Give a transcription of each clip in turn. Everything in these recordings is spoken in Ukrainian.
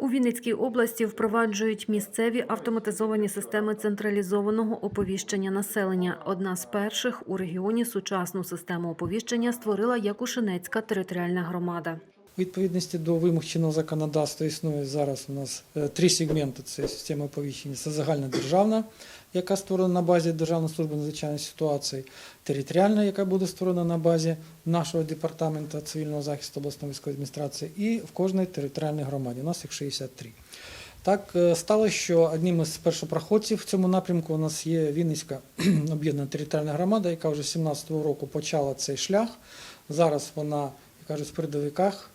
У Вінницькій області впроваджують місцеві автоматизовані системи централізованого оповіщення населення. Одна з перших у регіоні сучасну систему оповіщення створила Якушинецька територіальна громада. Відповідності до вимог чинного законодавства існує зараз у нас е, три сегменти цієї системи оповіщення. Це загальнодержавна, яка створена на базі Державної служби надзвичайних ситуацій, територіальна, яка буде створена на базі нашого департаменту цивільного захисту обласної військової адміністрації, і в кожній територіальній громаді. У нас їх 63. Так е, сталося, що одним із першопроходців в цьому напрямку у нас є Вінницька об'єднана територіальна громада, яка вже з 2017 року почала цей шлях. Зараз вона, кажуть, в передовиках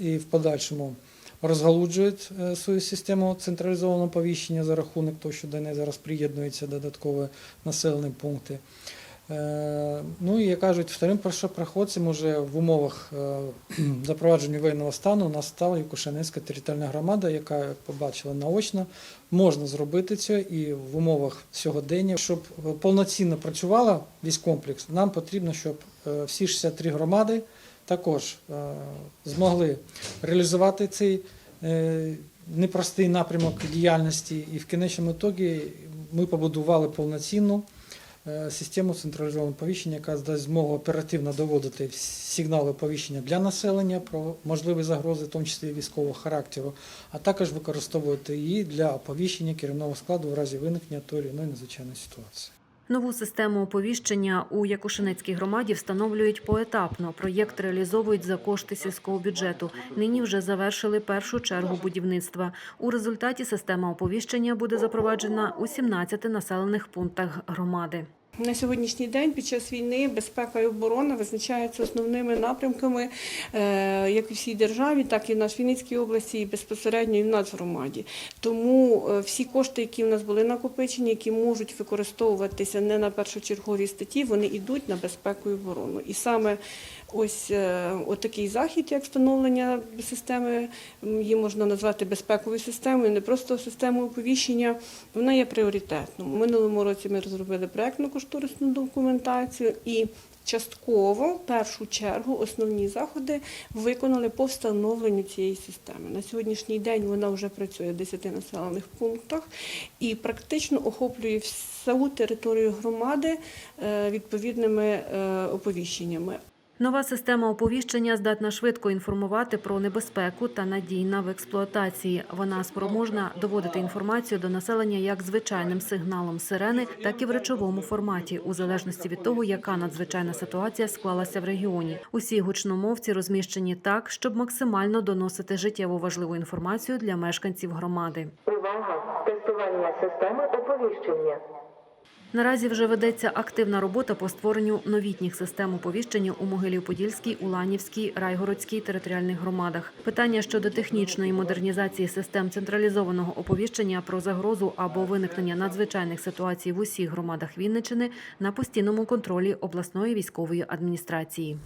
і в подальшому розгалуджує е, свою систему централізованого повіщення за рахунок того, що до неї зараз приєднуються додаткові населені пункти. Е, Ну і як кажуть, вторим першопроходцем уже в умовах е, запровадження воєнного стану у нас стала Якушанецька територіальна громада, яка побачила наочно, можна зробити це і в умовах сьогодення, щоб повноцінно працювала весь комплекс. Нам потрібно, щоб всі 63 громади також е, змогли реалізувати цей е, непростий напрямок діяльності, і в кінечному ітогі ми побудували повноцінну е, систему централізованого повіщення, яка дасть змогу оперативно доводити сигнали повіщення для населення про можливі загрози, в тому числі військового характеру, а також використовувати її для оповіщення керівного складу в разі виникнення тої чи іної надзвичайної ситуації. Нову систему оповіщення у Якушинецькій громаді встановлюють поетапно. Проєкт реалізовують за кошти сільського бюджету. Нині вже завершили першу чергу будівництва. У результаті система оповіщення буде запроваджена у 17 населених пунктах громади. На сьогоднішній день під час війни безпека і оборона визначаються основними напрямками е, як у всій державі, так і в нашій Вінницькій області, і безпосередньо і в нацгромаді. Тому е, всі кошти, які в нас були накопичені, які можуть використовуватися не на першочергові статті, вони йдуть на безпеку і оборону. І саме ось е, отакий захід, як встановлення системи, її можна назвати безпековою системою, не просто системою оповіщення, вона є пріоритетною. Минулому році ми розробили проєктно-кошторисну документацію і частково, в першу чергу, основні заходи виконали по встановленню цієї системи. На сьогоднішній день вона вже працює в 10 населених пунктах і практично охоплює всю територію громади е, відповідними е, оповіщеннями. Нова система оповіщення здатна швидко інформувати про небезпеку та надійна в експлуатації. Вона спроможна доводити інформацію до населення як звичайним сигналом сирени, так і в речовому форматі, у залежності від того, яка надзвичайна ситуація склалася в регіоні. Усі гучномовці розміщені так, щоб максимально доносити життєво важливу інформацію для мешканців громади. Увага! Тестування системи оповіщення. Наразі вже ведеться активна робота по створенню новітніх систем оповіщення у Могилів-Подільській, Уланівській, Райгородській територіальних громадах. Питання щодо технічної модернізації систем централізованого оповіщення про загрозу або виникнення надзвичайних ситуацій в усіх громадах Вінничини на постійному контролі обласної військової адміністрації.